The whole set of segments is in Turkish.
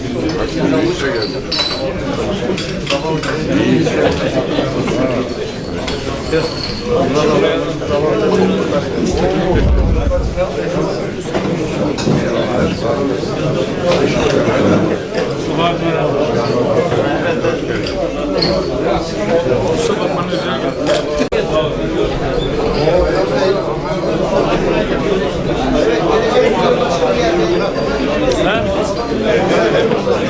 Usta ne istiyorsun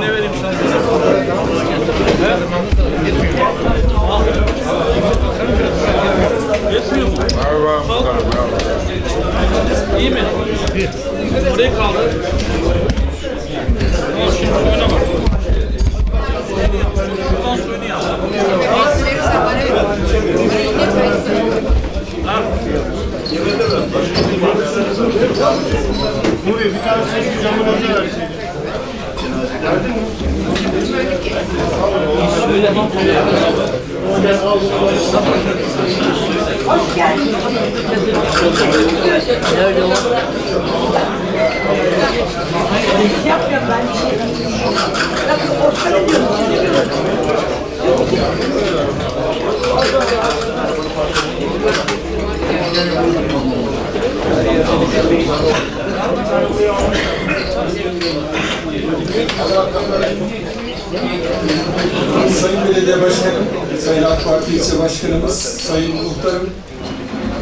ne vereyim sana? Yetmiyor mu? İyi mi? Oraya kaldı. Al şimdi suyuna bak. Şuradan suyunu yap. Sayın Belediye Başkanım, Sayın AK Parti İlçe Başkanımız, Sayın Muhtarım,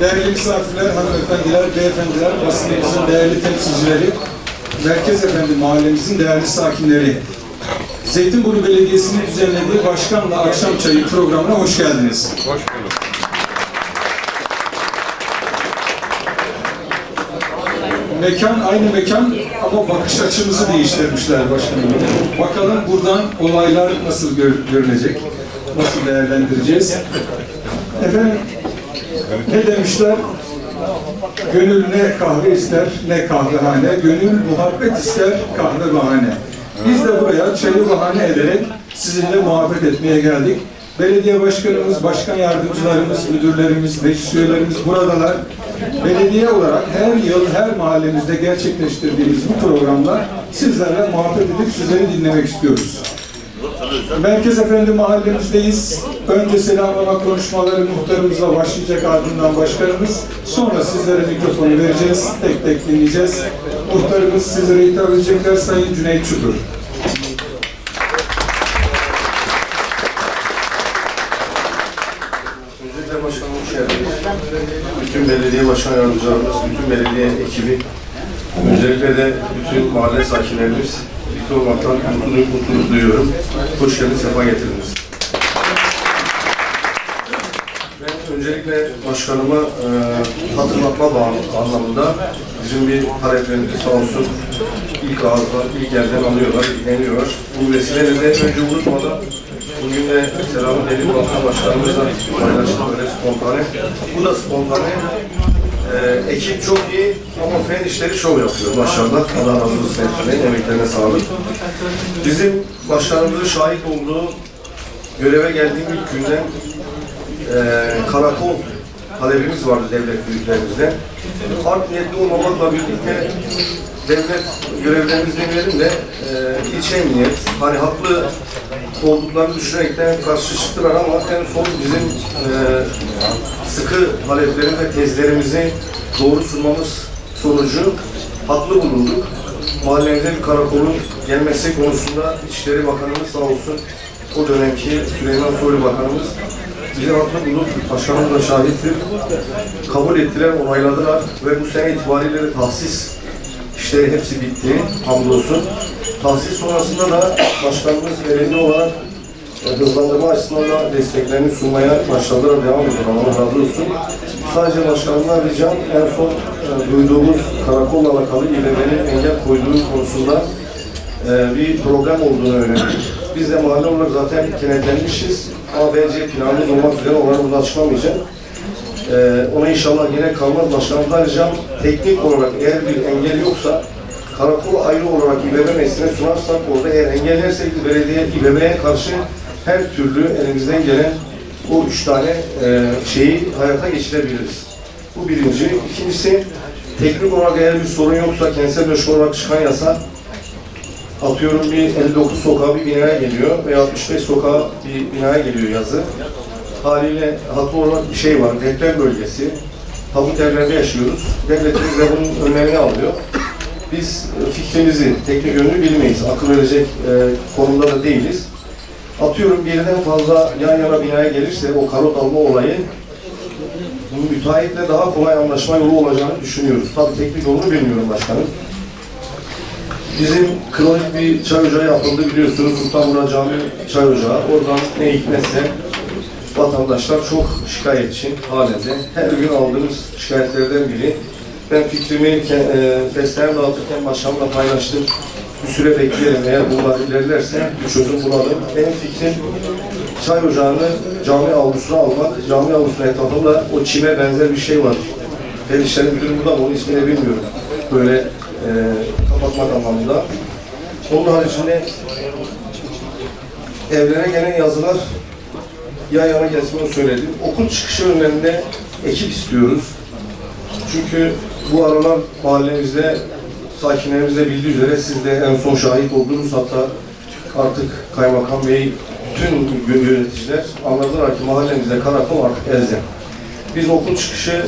değerli misafirler, hanımefendiler, beyefendiler, basınımızın değerli temsilcileri, Merkez Efendi mahallemizin değerli sakinleri. Zeytinburnu Belediyesi'nin düzenlediği Başkanla Akşam Çayı programına hoş geldiniz. Hoş bulduk. Mekan aynı mekan ama bakış açımızı değiştirmişler başkanım. Bakalım buradan olaylar nasıl gör- görünecek, nasıl değerlendireceğiz. Efendim ne demişler? Gönül ne kahve ister ne kahvehane, gönül muhabbet ister kahve bahane. Biz de buraya çayı bahane ederek sizinle muhabbet etmeye geldik. Belediye başkanımız, başkan yardımcılarımız, müdürlerimiz, meclis buradalar. Belediye olarak her yıl her mahallemizde gerçekleştirdiğimiz bu programla sizlerle muhabbet edip sizleri dinlemek istiyoruz. Merkez Efendi mahallemizdeyiz. Önce selamlama konuşmaları muhtarımızla başlayacak ardından başkanımız. Sonra sizlere mikrofonu vereceğiz. Tek tek dinleyeceğiz. Muhtarımız sizlere hitap edecekler Sayın Cüneyt Çukur. Öncelikle başkanım hoş. Bütün belediye başkan yardımcılarımız, bütün belediye ekibi, öncelikle de bütün mahalle sakinlerimiz birlikte olmaktan mutluluk, mutluluk duyuyorum. Hoş geldiniz, sefa getirdiniz. Ben öncelikle başkanıma e, hatırlatma anlamında bizim bir taleplerimizi sağ olsun ilk ağızdan, ilk yerden alıyorlar, ilgileniyorlar. Bu vesileyle de önce unutmadan bugün de Selamun Deli Başkanımızla paylaştık böyle spontane. Bu da spontane. E, ekip çok iyi ama fen işleri şov yapıyor maşallah. Allah razı olsun hepsine, emeklerine sağlık. Bizim başkanımızın şahit olduğu göreve geldiğim ilk günden eee karakol talebimiz vardı devlet büyüklerimizden. Art niyetli olmamakla birlikte devlet görevlerimiz demeyelim de eee ilçe emniyet, hani haklı olduklarını düşünerekten karşı çıktılar ama en son bizim eee sıkı taleplerimiz ve tezlerimizi doğru sunmamız sonucu haklı bulunduk. Mahallemize bir karakolun gelmesi konusunda İçişleri Bakanımız sağ olsun o dönemki Süleyman Soylu Bakanımız bizi haklı bulup başkanımız da şahittir. Kabul ettiler, onayladılar ve bu sene itibariyle tahsis işleri hepsi bitti hamdolsun. Tahsis sonrasında da başkanımız elinde olarak e, hızlandırma açısından da desteklerini sunmaya başladılar, devam ediyor. Allah razı olsun. Sadece başkanımdan ricam en son e, duyduğumuz karakolla alakalı İBB'nin engel koyduğu konusunda e, bir problem olduğunu öğrendik. Biz de mahalle olarak zaten kenetlenmişiz. A, B, C planımız olmak üzere onları burada açıklamayacağım. E, ona inşallah gerek kalmaz. Başkanımdan ricam teknik olarak eğer bir engel yoksa karakol ayrı olarak İBB mesleğine sunarsak orada eğer engellersek belediye İBB'ye karşı her türlü elimizden gelen o üç tane e, şeyi hayata geçirebiliriz. Bu birinci. İkincisi teknik olarak eğer bir sorun yoksa kentsel dönüşüm olarak çıkan yasa atıyorum bir 59 sokağa bir binaya geliyor veya 65 sokağa bir binaya geliyor yazı. Haliyle haklı olarak bir şey var. Deprem bölgesi. Tabut evlerde yaşıyoruz. Devletimiz de bunun önlemini alıyor. Biz fikrimizi, teknik yönünü bilmeyiz. Akıl verecek e, konumda da değiliz. Atıyorum birden fazla yan yana binaya gelirse o karot alma olayı müteahhitle daha kolay anlaşma yolu olacağını düşünüyoruz. Tabii teknik yolunu bilmiyorum başkanım. Bizim kronik bir çay ocağı yapıldı biliyorsunuz. Sultanbura Cami çay ocağı. Oradan ne hikmetse vatandaşlar çok şikayetçi halinde. Her gün aldığımız şikayetlerden biri. Ben fikrimi e, fesleğen dağıtırken başkanımla paylaştım. Bir süre bekleyelim eğer bunlar ilerlerse bir çözüm bulalım. Benim fikrim çay ocağını cami avlusuna almak. Cami avlusunun etrafında o çime benzer bir şey var. Fen İşleri Müdürü burada ama onun ismini bilmiyorum. Böyle e, kapatmak anlamında. Onun haricinde evlere gelen yazılar yan yana gelsin söyledim. Okul çıkışı önlerinde ekip istiyoruz. Çünkü bu aralar mahallemizde sakinlerimiz de bildiği üzere siz de en son şahit olduğunuz hatta artık kaymakam bey bütün yöneticiler anladılar ki mahallemizde karakol artık elzem. Biz okul çıkışı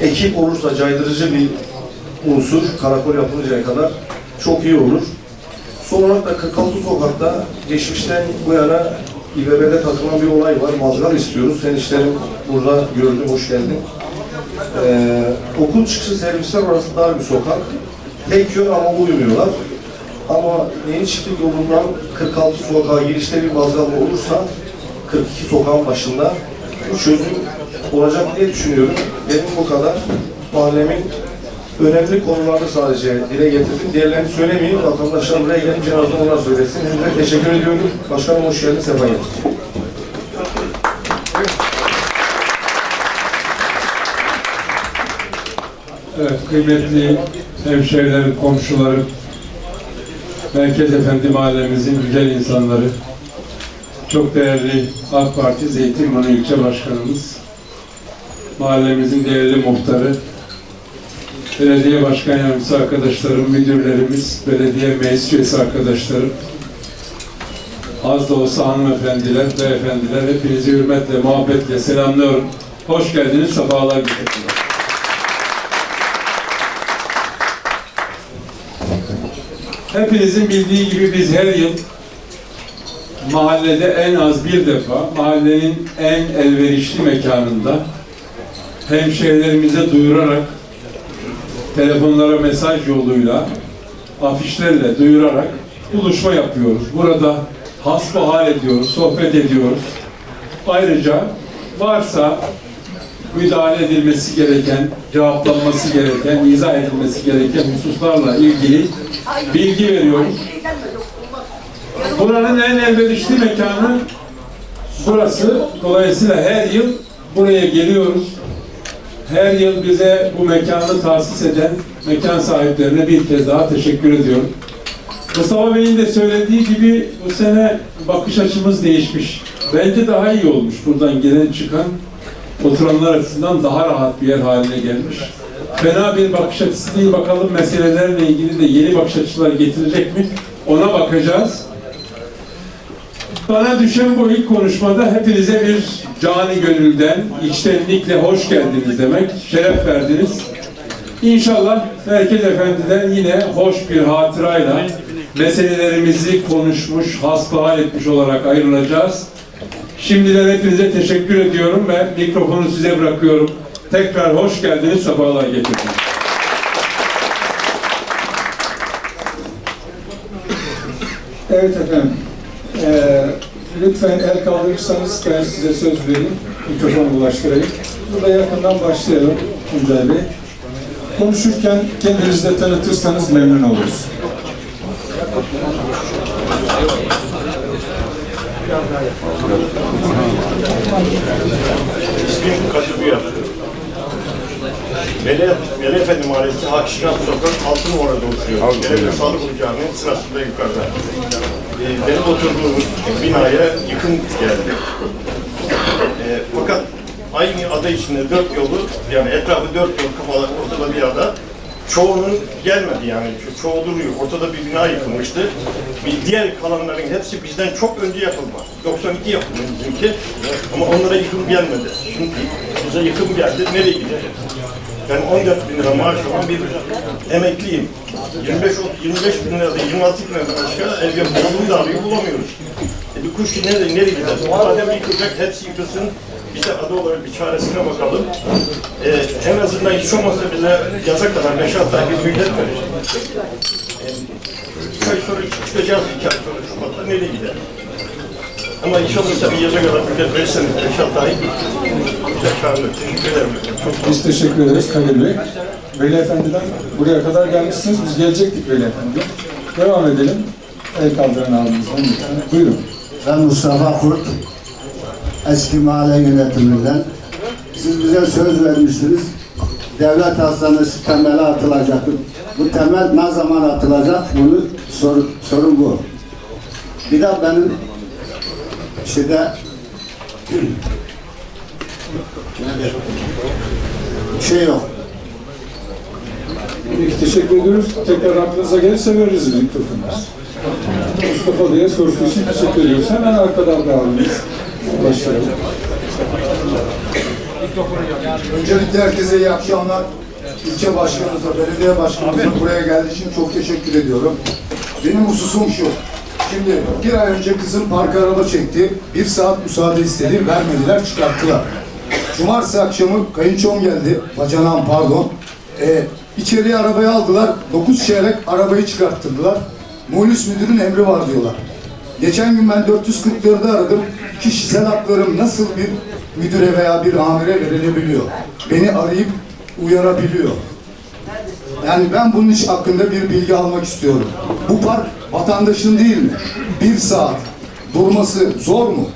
ekip olursa caydırıcı bir unsur karakol yapılıncaya kadar çok iyi olur. Son olarak da 46 sokakta geçmişten bu yana İBB'de takılan bir olay var. Mazgal istiyoruz. Sen işlerim burada gördüm. Hoş geldin. Ee, okul çıkışı servisler orası dar bir sokak. Tek yön ama uymuyorlar. Ama yeni çiftlik yolundan 46 sokağa girişte bir mazgal olursa 42 sokağın başında bu çözüm olacak diye düşünüyorum. Benim bu kadar mahallemin önemli konularda sadece dile getirdim. Diğerlerini söylemeyeyim. Vatandaşlar buraya gelince en azından onlar söylesin. Hepinize teşekkür ediyorum. Başkanım hoş geldin. Sefa geldin. Evet, kıymetli hemşehrilerim, komşularım, Merkez Efendi mahallemizin güzel insanları, çok değerli AK Parti Zeytinburnu ilçe başkanımız, mahallemizin değerli muhtarı, belediye başkan yardımcısı arkadaşlarım, müdürlerimiz, belediye meclis üyesi arkadaşlarım, az da olsa hanımefendiler, beyefendiler, hepinizi hürmetle, muhabbetle selamlıyorum. Hoş geldiniz, sefalar getirdiniz. Hepinizin bildiği gibi biz her yıl mahallede en az bir defa mahallenin en elverişli mekanında hemşehrilerimize duyurarak telefonlara mesaj yoluyla afişlerle duyurarak buluşma yapıyoruz. Burada hasbihal ediyoruz, sohbet ediyoruz. Ayrıca varsa müdahale edilmesi gereken, cevaplanması gereken, izah edilmesi gereken hususlarla ilgili bilgi veriyoruz. Buranın en elverişli mekanı burası. Dolayısıyla her yıl buraya geliyoruz. Her yıl bize bu mekanı tahsis eden mekan sahiplerine bir kez daha teşekkür ediyorum. Mustafa Bey'in de söylediği gibi bu sene bakış açımız değişmiş. Bence daha iyi olmuş buradan gelen çıkan oturanlar açısından daha rahat bir yer haline gelmiş. Fena bir bakış açısı değil. Bakalım meselelerle ilgili de yeni bakış açıları getirecek mi? Ona bakacağız. Bana düşen bu ilk konuşmada hepinize bir cani gönülden, içtenlikle hoş geldiniz demek, şeref verdiniz. İnşallah Merkez Efendi'den yine hoş bir hatırayla meselelerimizi konuşmuş, hasbihal etmiş olarak ayrılacağız. Şimdiden hepinize teşekkür ediyorum ve mikrofonu size bırakıyorum. Tekrar hoş geldiniz, sefalar getirdiniz. Evet efendim. Ee, lütfen el kaldırırsanız ben size söz vereyim. Mikrofonu ulaştırayım. Burada yakından başlayalım Tuncay Bey. Konuşurken kendinizi de tanıtırsanız memnun oluruz. İsmim Kadir Buyar. Veli, Veli Efendi Mahallesi Hakişkan Sokak 6 numarada oturuyorum. Devlet Sağlık Ocağı'nın sırasında yukarıda. Benim oturduğum binaya yıkım geldi. E, fakat aynı ada içinde dört yolu, yani etrafı dört yol kapalı ortada bir ada. Çoğunun gelmedi yani, ço- çoğu duruyor. Ortada bir bina yıkılmıştı. Bir diğer kalanların hepsi bizden çok önce yapılma. 92 yapıldı bizimki. Ama onlara yıkım gelmedi. Şimdi bize yıkım geldi, nereye gidecek? Ben 14 bin lira maaş alan bir emekliyim. 25, 25 bin lira, 26 bin lira başka ev yapımını da arıyor, bulamıyoruz. E bir kuş nerede, nereye gider? Madem yıkılacak, hepsi yıkılsın. Biz de adı olarak bir çaresine bakalım. E, en azından hiç olmazsa bile yaza kadar 5 hafta bir müddet verecek. E, iki ay sonra çıkacağız, iki ay sonra Şubat'ta nereye gider? Ama inşallah tabii yaza kadar müddet verirseniz 5 hafta ay güzel karlı. Teşekkür ederim. Çok Biz teşekkür ederiz Kadir Bey. Veli Efendi'den buraya kadar gelmişsiniz. Biz gelecektik Veli Efendi. Devam edelim. El kaldıran abimizden lütfen. Buyurun. Ben Mustafa Kurt, eski mahalle yönetiminden. Siz bize söz vermiştiniz. Devlet hastanesi temeli atılacaktı. Bu temel ne zaman atılacak? Bunu sor, sorun bu. Bir de benim şeyde şey yok. Peki, teşekkür ediyoruz. Tekrar aklınıza gelirse veririz mikrofonu. Mustafa Bey'e sorusu için teşekkür ediyoruz. Hemen arkadan da abimiz. Başlayalım. Öncelikle herkese iyi akşamlar. İlçe başkanımıza, belediye başkanımıza buraya geldiği için çok teşekkür ediyorum. Benim hususum şu. Şimdi bir ay önce kızım park araba çekti. Bir saat müsaade istedi. Vermediler, çıkarttılar. Cumartesi akşamı kayınçom geldi. Bacanağım pardon. Ee, içeriye arabayı aldılar. Dokuz çeyrek arabayı çıkarttırdılar. Muhlis müdürün emri var diyorlar. Geçen gün ben 444'ü aradım. Kişisel haklarım nasıl bir müdüre veya bir amire verilebiliyor? Beni arayıp uyarabiliyor. Yani ben bunun iş hakkında bir bilgi almak istiyorum. Bu park vatandaşın değil mi? Bir saat durması zor mu?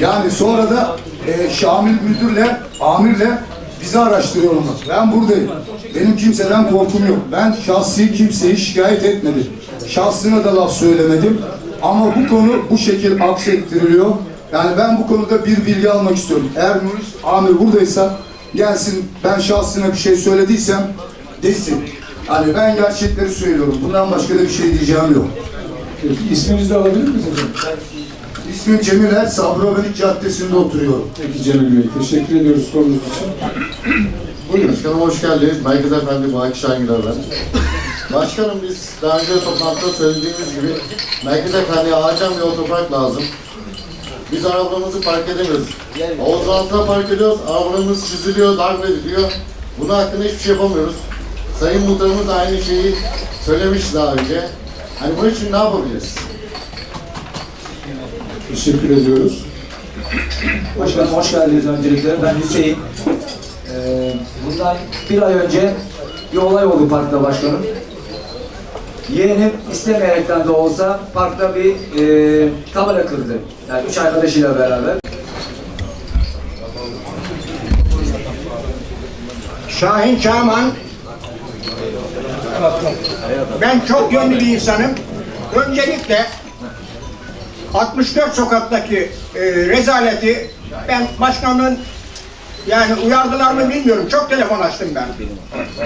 Yani sonra da e, Şamil müdürle, amirle bizi araştırıyorlar. Ben buradayım. Benim kimseden korkum yok. Ben şahsi kimseyi şikayet etmedim. Şahsına da laf söylemedim. Ama bu konu bu şekil aksettiriliyor. Yani ben bu konuda bir bilgi almak istiyorum. Eğer Muris amir buradaysa gelsin ben şahsına bir şey söylediysem desin. Hani ben gerçekleri söylüyorum. Bundan başka da bir şey diyeceğim yok. Peki, isminizi de alabilir miyiz efendim? İsmim Cemil Er, Sabri Öbelik Caddesi'nde oturuyorum. Peki Cemil Bey. Teşekkür ediyoruz sorunuz için. Buyurun. Başkanım hoş geldiniz. Merkez Efendi Baki Şangir'e ben. Başkanım biz daha önce toplantıda söylediğimiz gibi Merkez Efendi'ye acilen bir otopark lazım. Biz arabamızı park edemiyoruz. Havuz altına park ediyoruz, arabamız çiziliyor, darp ediliyor. Bunun hakkında hiçbir şey yapamıyoruz. Sayın Muhtarımız da aynı şeyi söylemiş daha önce. Hani bunun için ne yapabiliriz? Teşekkür ediyoruz. Başkanım hoş geldiniz öncelikle. Ben Hüseyin. Ee, bundan bir ay önce bir olay oldu parkta başkanım. Yeğenim istemeyerekten de olsa parkta bir e, tabela kırdı. Yani üç arkadaşıyla beraber. Şahin Çağman. Ben çok yönlü bir insanım. Öncelikle 64 sokaktaki e, rezaleti ben başkanın yani uyardılar mı bilmiyorum. Çok telefon açtım ben.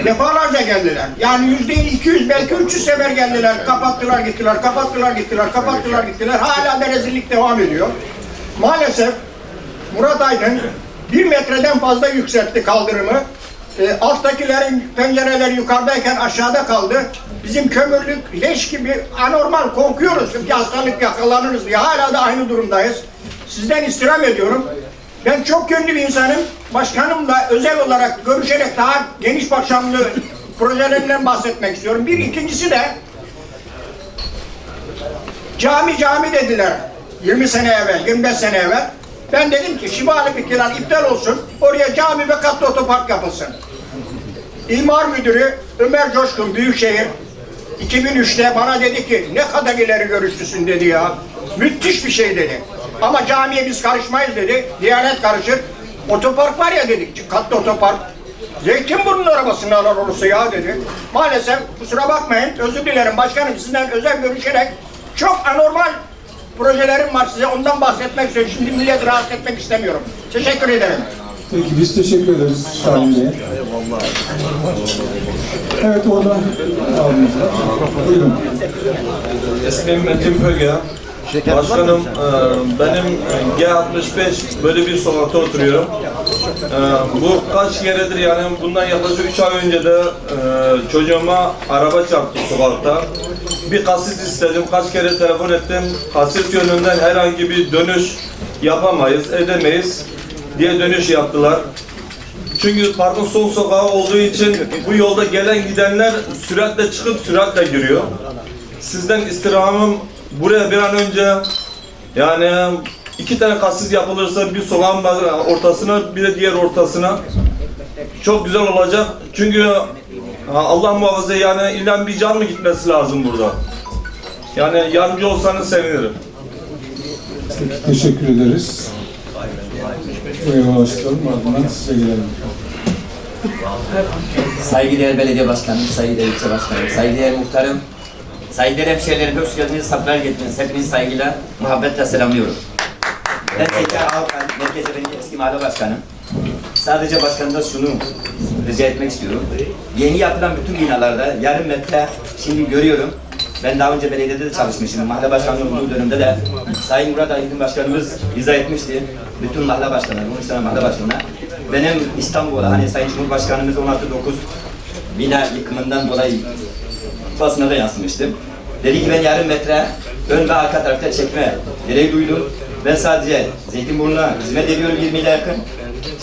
Defalarca geldiler. Yani yüzde 200 belki 300 sefer geldiler. Kapattılar gittiler, kapattılar gittiler, kapattılar gittiler. Hala da rezillik devam ediyor. Maalesef Murat Aydın bir metreden fazla yükseltti kaldırımı. E, alttakilerin pencereleri yukarıdayken aşağıda kaldı. Bizim kömürlük leş gibi anormal korkuyoruz. Bir hastalık yakalanırız diye. Hala da aynı durumdayız. Sizden istirham ediyorum. Ben çok yönlü bir insanım. Başkanımla özel olarak görüşerek daha geniş başamlı projelerinden bahsetmek istiyorum. Bir ikincisi de Cami cami dediler 20 sene evvel, 25 sene evvel. Ben dedim ki Şibali Fikirler iptal olsun, oraya cami ve katlı otopark yapılsın. İmar Müdürü Ömer Coşkun Büyükşehir 2003'te bana dedi ki ne kadar ileri görüşlüsün dedi ya. Müthiş bir şey dedi. Ama camiye biz karışmayız dedi. Diyanet karışır. Otopark var ya dedik, katlı otopark. Zeytinburnu'nun arabasını alan olursa ya dedi. Maalesef kusura bakmayın özür dilerim başkanım sizden özel görüşerek çok anormal projelerim var size ondan bahsetmek istiyorum. Şimdi millet rahatsız etmek istemiyorum. Teşekkür ederim. Peki biz teşekkür ederiz Şahin Bey'e. Evet abimiz var. Buyurun. İsmim Metin Pöge. Başkanım, e, benim e, G65 böyle bir sokakta oturuyorum. E, Bu kaç keredir yani bundan yaklaşık 3 ay önce de e, çocuğuma araba çarptı sokakta. Bir kasit istedim, kaç kere telefon ettim. Kasit yönünden herhangi bir dönüş yapamayız, edemeyiz diye dönüş yaptılar. Çünkü parkın sol sokağı olduğu için bu yolda gelen gidenler süratle çıkıp süratle giriyor. Sizden istirhamım buraya bir an önce yani iki tane kasis yapılırsa bir sokağın ortasına bir de diğer ortasına çok güzel olacak. Çünkü Allah muhafaza yani illa bir can mı gitmesi lazım burada? Yani yardımcı olsanız sevinirim. Teşekkür ederiz. Buraya başlayalım ardından size gelelim. Saygıdeğer belediye başkanım, saygıdeğer ilçe başkanım, saygıdeğer muhtarım, saygıdeğer hemşehrilerim, hoş geldiniz, sefer getirdiniz. Hepinizi saygıyla, muhabbetle selamlıyorum. Ben Tekrar Avrupa Merkez Efendi eski mahalle başkanım. Sadece başkanımda şunu rica etmek istiyorum. Yeni yapılan bütün binalarda yarım metre şimdi görüyorum. Ben daha önce belediyede de çalışmışım. Mahalle başkanlığı olduğu dönemde de Sayın Murat Aydın Başkanımız izah etmişti. Bütün mahalle başkanları, 13 tane mahalle başkanına. Benim İstanbul'da hani Sayın Cumhurbaşkanımız 16-9 bina yıkımından dolayı basına da yansımıştım. Dedi ki ben yarım metre ön ve arka tarafta çekme gereği duydum. Ben sadece Zeytinburnu'na hizmet ediyorum 20 ile yakın.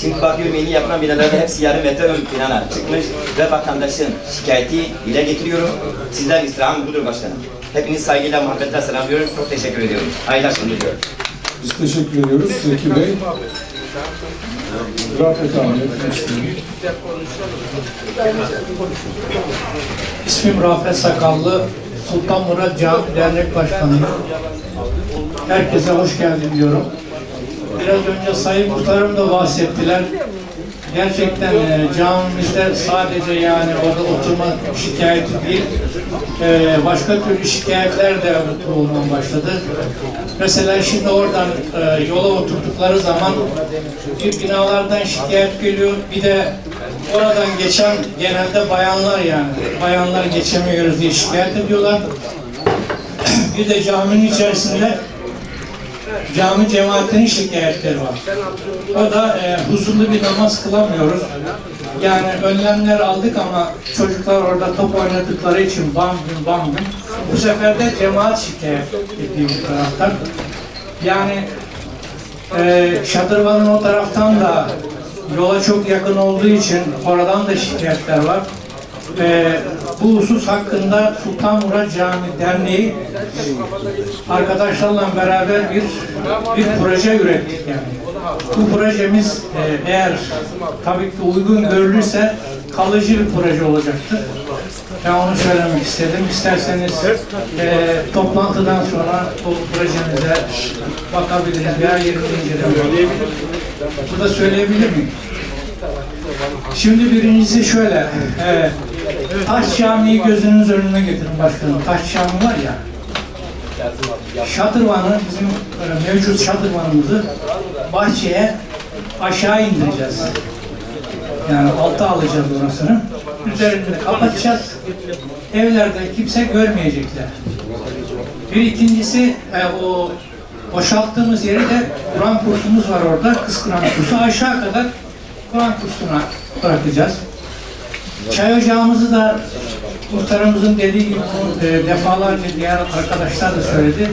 Şimdi bakıyorum yeni yapılan binalarda hepsi yarım metre ön plana çıkmış ve vatandaşın şikayeti dile getiriyorum. Sizden istirham budur başkanım. Hepiniz saygıyla, muhabbetle selamlıyorum. Çok teşekkür ediyorum. Hayırlı akşamlar diliyorum. Biz teşekkür ediyoruz Zeki Bey. Rafet Ahmet. İsmim Rafet Sakallı, Sultan Murat Cami Dernek Başkanıyım. Herkese hoş geldin diyorum. Biraz önce Sayın Muhtarım da bahsettiler. Gerçekten e, camimizde sadece yani orada oturma şikayeti değil, e, başka türlü şikayetler de olmaya başladı. Mesela şimdi oradan e, yola oturdukları zaman bir binalardan şikayet geliyor, bir de oradan geçen genelde bayanlar yani, bayanlar geçemiyoruz diye şikayet ediyorlar. bir de caminin içerisinde cami cemaatinin şikayetleri var. O da e, huzurlu bir namaz kılamıyoruz. Yani önlemler aldık ama çocuklar orada top oynadıkları için bam gün bam gün. Bu sefer de cemaat şikayet ediyor bu taraftan. Yani e, Şadırvan'ın o taraftan da yola çok yakın olduğu için oradan da şikayetler var. E, bu husus hakkında Sultan Murat Cami Derneği arkadaşlarla beraber bir bir proje ürettik yani. Bu projemiz e, eğer tabii ki uygun görülürse kalıcı bir proje olacaktır. Ben onu söylemek istedim. İsterseniz e, toplantıdan sonra bu projemize bakabiliriz. Veya yerinde inceleyebiliriz. Burada söyleyebilir miyim? Şimdi birincisi şöyle. E, Taş Camii'yi gözünüz önüne getirin başkanım. Taş Cami var ya. Şadırvanı, bizim e, mevcut şadırvanımızı bahçeye aşağı indireceğiz. Yani alta alacağız orasını. Üzerini kapatacağız. Evlerde kimse görmeyecekler. Bir ikincisi e, o boşalttığımız yeri de Kur'an kursumuz var orada. Kız Kur'an kursu. Aşağı kadar Kur'an kursuna bırakacağız. Çay ocağımızı da muhtarımızın dediği gibi e, defalarca diğer arkadaşlar da söyledi.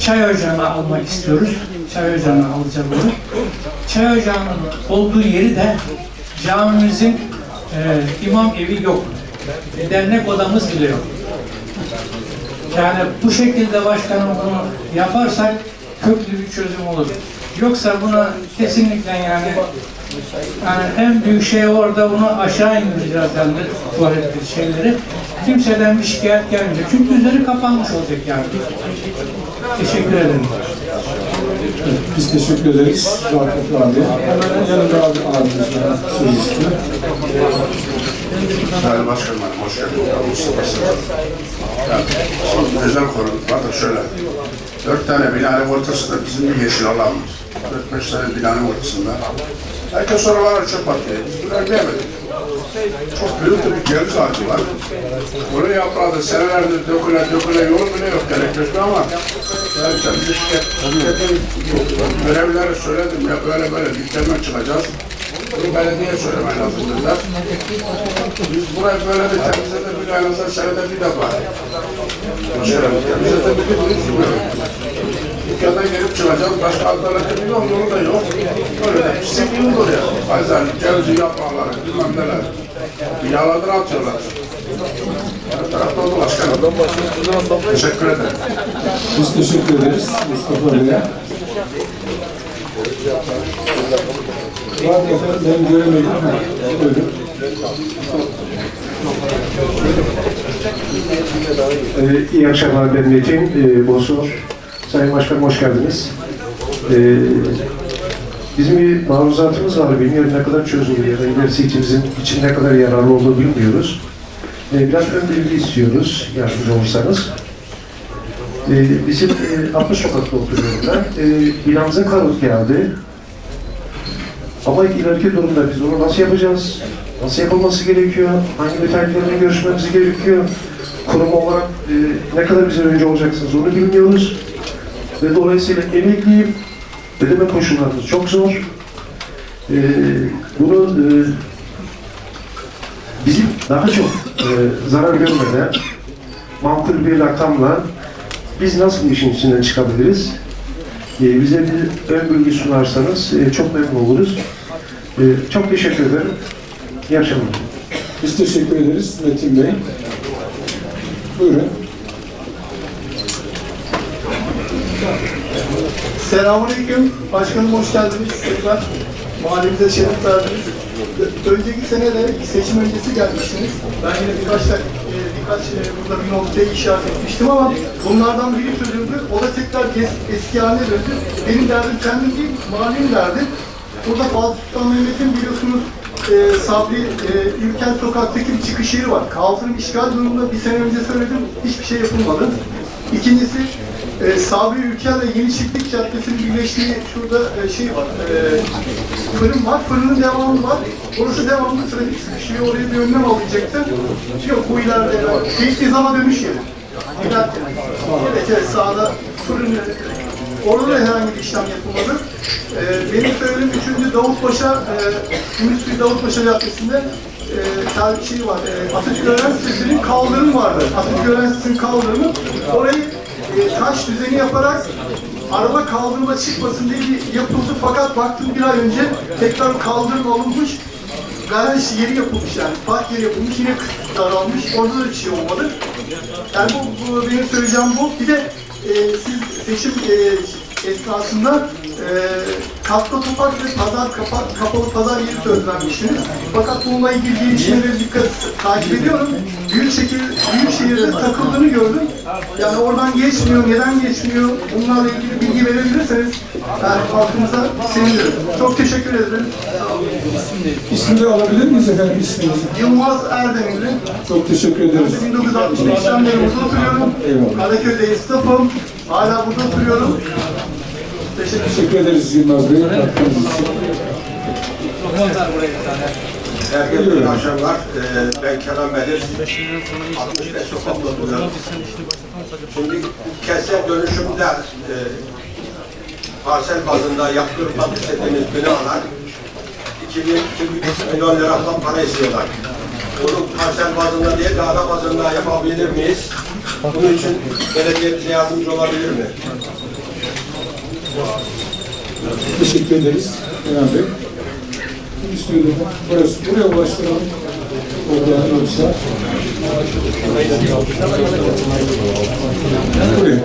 Çay ocağına almak istiyoruz. Çay ocağına alacağız bunu. Çay ocağının olduğu yeri de camimizin e, imam evi yok. E, dernek odamız bile yok. Yani bu şekilde başkanım bunu yaparsak köklü bir çözüm olur. Yoksa buna kesinlikle yani Yani en büyük şey orada bunu aşağı indireceğiz yani tuvalet şeyleri. Kimseden bir şikayet gelmeyecek. Çünkü üzeri kapanmış olacak yani. Teşekkür ederim. Biz teşekkür ederiz Rafet abi. Hemen yanında abi abimiz var. Söz istiyor. Sayın Başkanım, hoş geldiniz. Mustafa Sırrı. Yani, özel konu, bakın şöyle. Dört tane binanın ortasında bizim bir yeşil alan var. Dört beş tane binanın ortasında. Herkes oralara çöp atıyor. Biz buraya gelmedik. Çok büyük bir ceviz ağacı var. Bunu yaprağı da senelerdir döküle döküle yolu bile yok gerekmekte ama tabii bir şirket, şirketin görevlilere söyledim ya böyle böyle dükkanına çıkacağız. Bunu belediye söylemen lazım dediler. Biz burayı böyle bir temizledik bir ayımızda senede bir defa. Şöyle bir bilmiyorum. Dükkana gelip çıkacağız, başka alternatif yok, yolu da yok. Öyle de pislik yoldur ya. Bazen cevizi yaprağları, bilmem neler. Binalardan atıyorlar. Her tarafta oldu başkanım. Teşekkür ederim. Biz teşekkür ederiz Mustafa Bey'e. Var efendim ben göremedim. Ha, Buyurun. Ee, iyi akşamlar ben Metin ee, Bosor. Sayın Başkanım hoş geldiniz. Ee, bizim bir maruzatımız var. Bilmiyorum ne kadar çözülür ya da ilerisi ikimizin için ne kadar yararlı olduğunu bilmiyoruz. Ee, biraz ön bilgi istiyoruz yardımcı olursanız. Ee, bizim e, 60 sokakta oturuyorum ben. Ee, binamıza karot geldi. Ama ileriki durumda biz onu nasıl yapacağız? Nasıl yapılması gerekiyor? Hangi müteahhitlerle görüşmemiz gerekiyor? Kurum olarak e, ne kadar bize önce olacaksınız onu bilmiyoruz. Ve dolayısıyla emekliyim. Ödeme koşullarımız çok zor. E, bunu e, bizim daha çok e, zarar görmeden makul bir rakamla biz nasıl işin içinden çıkabiliriz? E, bize bir ön bilgi sunarsanız e, çok memnun oluruz. E, çok teşekkür ederim. İyi akşamlar. Biz teşekkür ederiz Metin Bey. Buyurun. Selamünaleyküm. Başkanım hoş geldiniz. Tekrar mahallemize şeref verdiniz. Önceki sene de seçim öncesi gelmiştiniz. Ben yine birkaç e, birkaç e, burada bir noktayı işaret etmiştim ama bunlardan biri çözüldü. O da tekrar es- eski haline döndü. Benim derdim kendim değil, mahallenin derdi. Burada Fatih Sultan Mehmet'in biliyorsunuz e, Sabri e, Ülken Sokak'taki bir çıkış yeri var. Kaldırım işgal durumunda bir sene önce söyledim. Hiçbir şey yapılmadı. İkincisi e, Sabri Ülker'le Yeni Çiftlik Caddesi'nin birleştiği şurada e, şey var. E, fırın var. Fırının devamı var. Orası devamlı trafik sıkışıyor. Oraya bir önlem alacaktı. Yok bu ileride. Tek nizama dönüş yeri. İleride. Evet evet sağda fırın. Orada da herhangi bir işlem yapılmadı. Ee, benim söylediğim üçüncü Davutpaşa, e, Ümüsü Davutpaşa Caddesi'nde e, tel şey var, e, Atatürk Öğren Sitesi'nin kaldırımı vardı. Atatürk Öğren Sitesi'nin kaldırımı. Orayı e, taş düzeni yaparak araba kaldırıma çıkmasın diye bir yapıldı. Fakat baktım bir ay önce tekrar kaldırım alınmış. Garaj yeri yapılmış yani. Park yeri yapılmış. Yine daralmış. Orada da bir şey olmadı. Yani bu, bu benim söyleyeceğim bu. Bir de e, siz seçim e, esnasında e, katkı topak ve pazar kapa, kapalı pazar yeri söz vermiştiniz. Fakat bununla ilgili gelişmeleri dikkat takip ediyorum. Büyükşehir, Büyükşehir'de takıldığını gördüm. Yani oradan geçmiyor, neden geçmiyor? Bunlarla ilgili bilgi verebilirseniz yani halkımıza sevinirim. Çok teşekkür ederim. İsmini alabilir miyiz efendim isminizi? Yılmaz Erdemirli. Çok teşekkür ederiz. 1965'ten beri burada oturuyorum. Eyvallah. Karaköy'de esnafım. Hala burada oturuyorum. Teşekkür ederiz Yılmaz Bey. katkınız için. Herkese iyi akşamlar. Ee, ben Kenan Belir. 65 sokakta oturuyorum. Şimdi kentsel dönüşümde e, parsel bazında yaptırmak istediğimiz binalar 2000 milyon lira falan para istiyorlar. Bunu parsel bazında değil de ada bazında yapabilir miyiz? Bunun için belediye bize yardımcı olabilir mi? Teşekkür ederiz Kenan Bey. İstiyordu? Burası. Buraya ulaştıralım. Orada yoksa. Buraya.